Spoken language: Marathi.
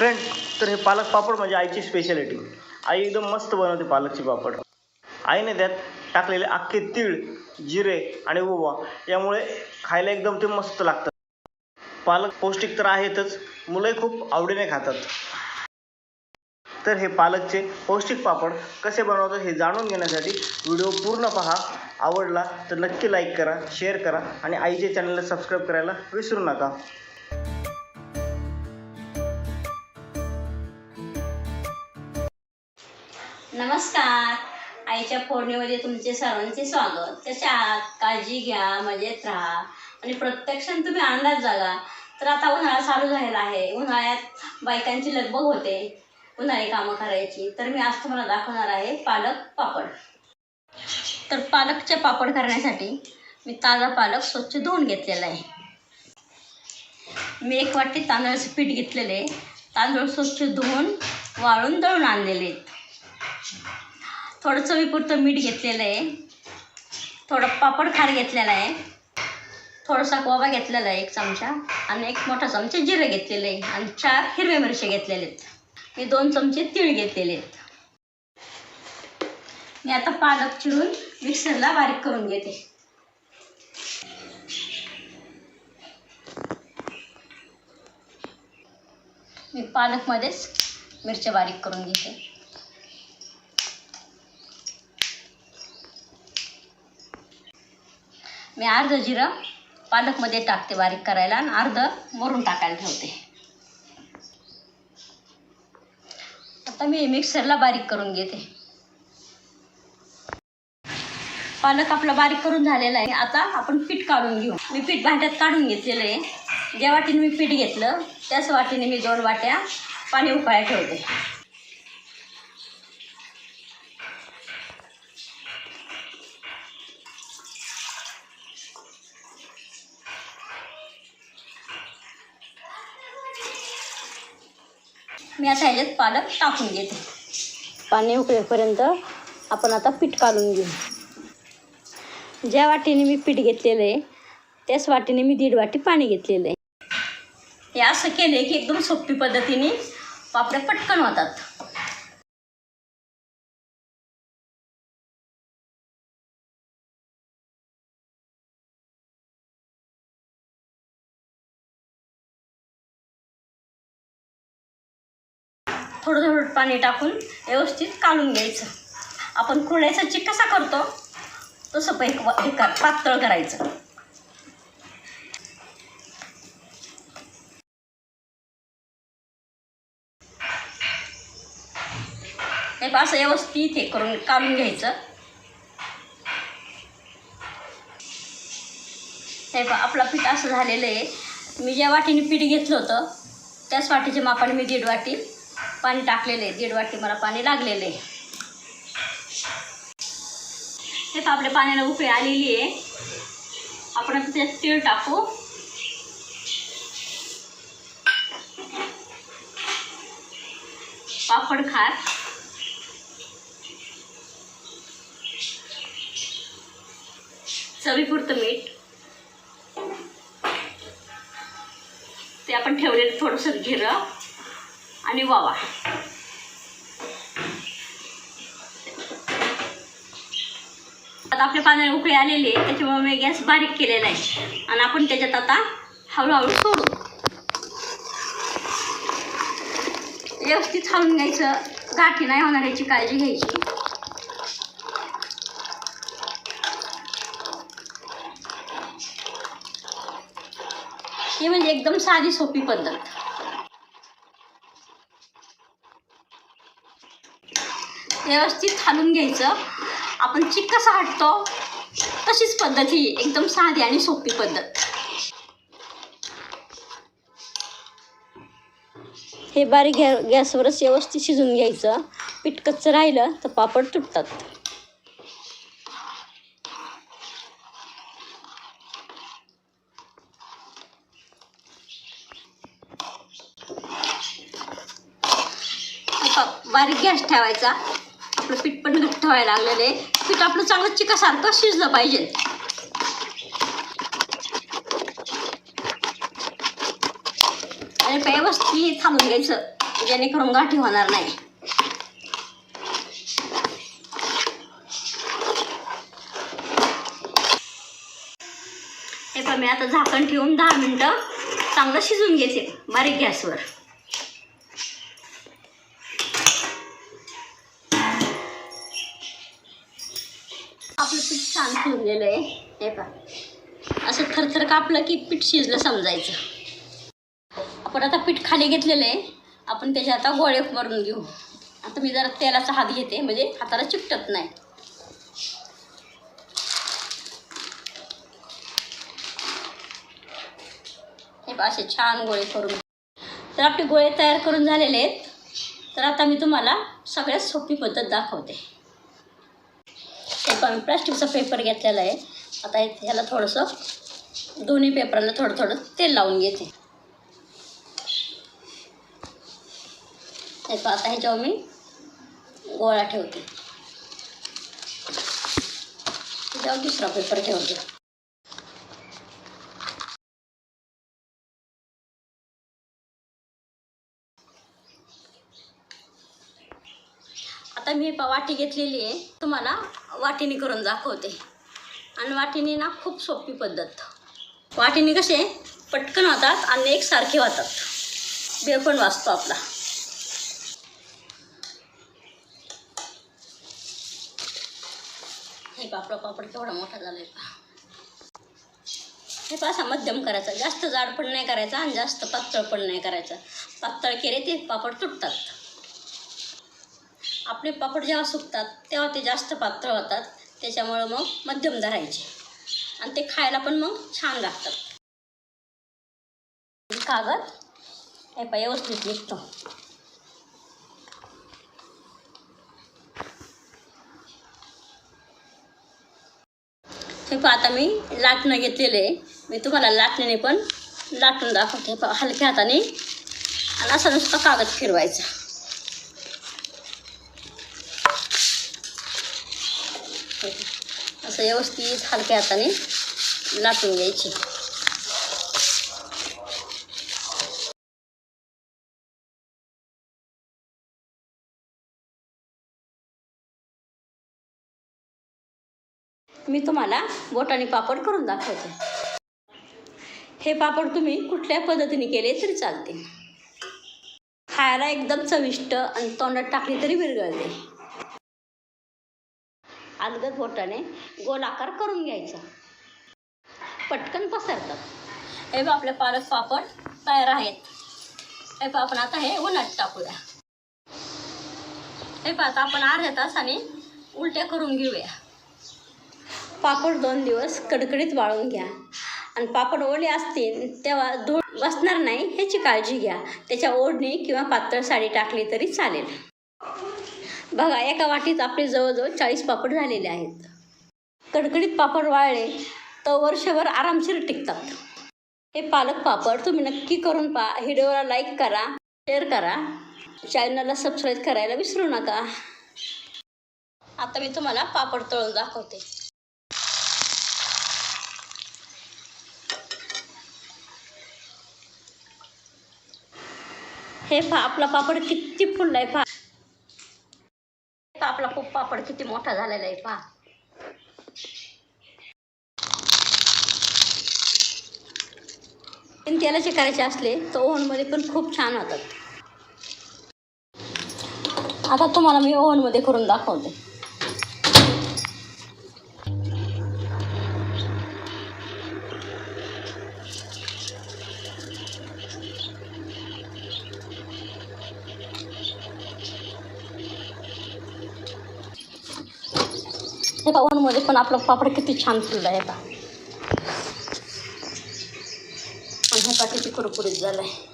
फ्रेंड तर हे पालक पापड म्हणजे आईची स्पेशालिटी आई एकदम मस्त बनवते पालकची पापड. आईने त्यात टाकलेले अख्खे तीळ जिरे आणि ओवा यामुळे खायला एकदम ते मस्त लागतं पालक पौष्टिक तर आहेतच मुलंही खूप आवडीने खातात. तर हे पालकचे पौष्टिक पापड कसे बनवतात हे जाणून घेण्यासाठी व्हिडिओ पूर्ण पहा. आवडला तर नक्की लाईक करा शेअर करा आणि आईच्या चॅनलला सबस्क्राईब करायला विसरू नका. नमस्कार. आईच्या फोडणीमध्ये तुमचे सर्वांचे स्वागत. कशा आहात काळजी घ्या मजेत राहा आणि प्रत्यक्षात तुम्ही अंदाज जागा. तर आता उन्हाळा चालू झालेला आहे. उन्हाळ्यात बायकांची लगबग होते. उन्हाळी कामं करायची. तर मी आज तुम्हाला दाखवणार आहे पालक पापड. तर पालकचे पापड करण्यासाठी मी ताजा पालक स्वच्छ धुवून घेतलेला आहे. मी एक वाटी तांदळाचं पीठ घेतलेले. तांदूळ स्वच्छ धुवून वाळून दळून आणलेले आहेत. थोडं चवीपुरतं मीठ घेतलेलं आहे. थोडं पापड खार घेतलेला आहे. थोडासा कोबा घेतलेला आहे एक चमचा आणि एक मोठा चमचा जिरं घेतलेलं आहे आणि चार हिरव्या मिरच्या घेतलेले आहेत. मी दोन चमचे तीळ घेतलेले आहेत. मी आता पालक चिरून मिक्सरला बारीक करून घेते. मी पालकमध्येच मिरच्या बारीक करून घेते. मी अर्ध जिरं पालकमध्ये टाकते बारीक करायला आणि अर्ध वरून टाकायला ठेवते. आता मी मिक्सरला बारीक करून घेते. पालक आपला बारीक करून झालेला आहे. आता आपण पीठ काढून घेऊ. मी पीठ भांड्यात काढून घेतलेलं आहे. ज्या वाटीने मी पीठ घेतलं त्याच वाटीने मी दोन वाट्या पाणी उकळायला ठेवते. मी आता ह्याच्यात पालक टाकून घेते पाणी उकळेपर्यंत आपण आता पीठ काढून घेऊ. ज्या वाटीने मी पीठ घेतलेलं आहे त्याच वाटीने मी दीड वाटी पाणी घेतलेलं आहे. हे असं केले की एकदम सोपी पद्धतीने पापड्या पटकन होतात. थोडं थोडं पाणी टाकून व्यवस्थित काढून घ्यायचं. आपण कुरड्याचा चिक कसा करतो तसं पण हे कर पातळ करायचं. हे असं व्यवस्थित हे करून काढून घ्यायचं. हे पहा आपला पीठ असं झालेलं आहे. मी ज्या वाटीने पीठ घेतलं होतं त्याच वाटीच्या मापाने मी दीड वाटी पाणी टाकलेलं आहे. दीड वाटी मला पाणी लागलेलं आहे. हे आपल्या पाण्याला उकळी आलेली आहे. आपण आता त्यात तीळ टाकू. पापड खार चवीपुरतं मीठ. ते आपण ठेवलेलं थोडंसं जिरं. आणि वावा. आता आपल्या पाण्याला उकळी आलेली आहे त्याच्यामुळे मी गॅस बारीक केलेला आहे. आणि आपण त्याच्यात आता हळूहळू सोडू. व्यवस्थित हळून घ्यायचं. गाठी नाही होणार याची काळजी घ्यायची. ही म्हणजे एकदम साधी सोपी पद्धत. व्यवस्थित हालून घ्यायचं. आपण चिक कसा हटतो. तशीच पद्धत ही एकदम साधी आणि सोपी पद्धत. हे बारीक गॅ गॅसवरच व्यवस्थित शिजून घ्यायचं. पीठ कच्चं राहिलं तर पापड तुटतात. बारीक गॅस ठेवायचा आपलं पीठ पण घट्ट व्हायला लागलेले पीठ आपलं चांगलं चिकासारखं शिजलं पाहिजे. आणि व्यवस्थित थांबून घ्यायचं. जेणेकरून गाठी होणार नाही. हे पण मी आता झाकण ठेवून दहा मिनटं चांगलं शिजून घेते. बारीक गॅसवर. पीठ छान आहे. हे पहा. असं थरथर कापलं की पीठ शिजलं समजायचं. आपण आता पीठ खाली घेतलेलं आहे. आपण त्याचे आता गोळे मारून घेऊ. आता मी जरा तेलाचा हात घेते म्हणजे हाताला चिकटत नाही. हे पहा असे छान गोळे करून. तर आपले गोळे तयार करून झालेले आहेत. तर आता मी तुम्हाला सगळ्यात सोपी पद्धत दाखवते. पण प्लास्टिकचा पेपर घेतलेला आहे. आता में थोडंसं दोन्ही पेपराला थोडं थोडं तेल लावून घेते. आता ह्याच्यावर मी त्याच्यावर दुसरा पेपर ठेवते. पा वाटी घेतलेली आहे. तुम्हाला वाटीने करून दाखवते. आणि वाटीने ना खूप सोपी पद्धत. वाटीने कसे पटकन होतात आणि एकसारखे होतात. वेळ पण वाचतो आपला. हे पापड पापड केवढा मोठा झाला आहे पहा. हे पासा असा मध्यम करायचा. जास्त जाड पण नाही करायचा आणि जास्त पातळ पण नाही करायचा. पातळ केले ते पापड तुटतात. आपले पापड जेव्हा सुकतात तेव्हा ते जास्त पातळ होतात. त्याच्यामुळं मग मध्यम धरायचे. आणि ते खायला पण मग छान लागतात. कागद. हे पा व्यवस्थित निघतो. हे पहा आता मी लाटणं घेतलेलं. आहे मी तुम्हाला लाटणीने पण लाटून दाखवते. पहा हलक्या हाताने. आणि असा नुसता कागद फिरवायचा. असं व्यवस्थित हलक्या हाताने लाटून घ्यायची. मी तुम्हाला बोटाने पापड करून दाखवते. हे पापड तुम्ही कुठल्या पद्धतीने केले तरी चालते. खायला एकदम चविष्ट आणि तोंडात टाकली तरी विरघळते. अलगद बोटाने गोल आकार करून घ्यायचा. पटकन पसरतात. हे बघ आपले पालक पापड तयार आहेत. हे पहा आपण आता हे उन्हात टाकूया. हे पहा आता आपण अर्ध्या तासाने उलट्या करून घेऊया. पापड दोन दिवस कडकडीत वाळून घ्या. आणि पापड ओले असतील तेव्हा धूळ बसणार नाही ह्याची काळजी घ्या. त्याच्या ओढणी किंवा पातळ साडी टाकली तरी चालेल. बघा एका वाटीत आपले जवळजवळ चाळीस पापड झालेले आहेत. कडकडीत पापड वाळले तर वर्षभर आरामशीर टिकतात. हे पालक पापड तुम्ही नक्की करून पहा. व्हिडिओला लाईक करा शेअर करा. चॅनलला सबस्क्राईब करायला विसरू नका. आता मी तुम्हाला पापड तळून दाखवते. हे पा आपला पापड किती फुलला आहे पहा. पापड किती मोठा झालेला आहे पहा. पण तेलाचे करायचे असले तर ओव्हनमध्ये पण खूप छान होतात. आता तुम्हाला मी ओव्हनमध्ये करून दाखवते. हे पहा पण आपलं पापड किती छान फुललं आहे का आणि हे का किती कुरकुरीत झालं आहे